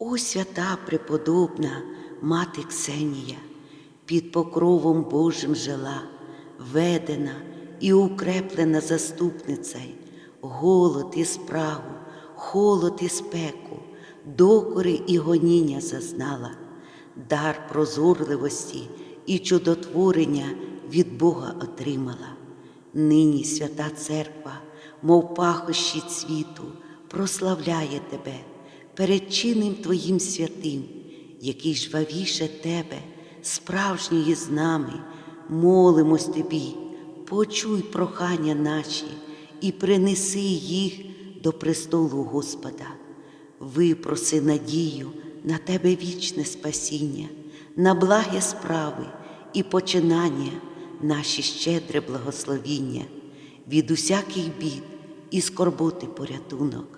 О свята преподобна мати Ксенія, під покровом Божим жила, ведена і укреплена заступницею, голод і спрагу, холод і спеку, докори і гоніння зазнала, дар прозорливості і чудотворення від Бога отримала. Нині свята церква, мов пахощі цвіту, прославляє тебе перед чином Твоїм святим, який жвавіше тебе, справжньої з нами, молимось тобі, почуй прохання наші і принеси їх до престолу Господа. Випроси надію на тебе вічне спасіння, на благі справи і починання, наші щедре благословіння, від усяких бід і скорботи порятунок.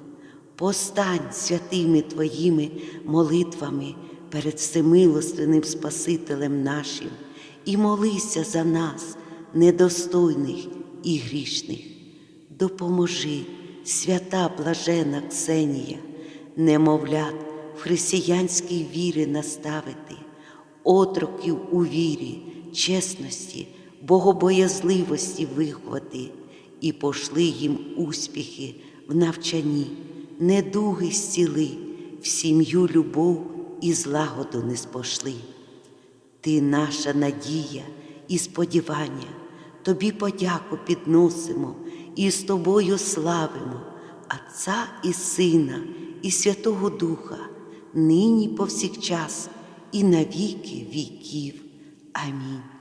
Постань святими Твоїми молитвами перед всемилостивним Спасителем нашим і молися за нас, недостойних і грішних. Допоможи, свята блажена Ксенія, немовлят в християнській вірі наставити, отроків у вірі, чесності, богобоязливості виховати і пошли їм успіхи в навчанні, недуги зціли, в сім'ю любов і злагоду не спошли. Ти наша надія і сподівання, тобі подяку підносимо і з тобою славимо Отця і Сина, і Святого Духа, нині повсякчас і на віки віків. Амінь.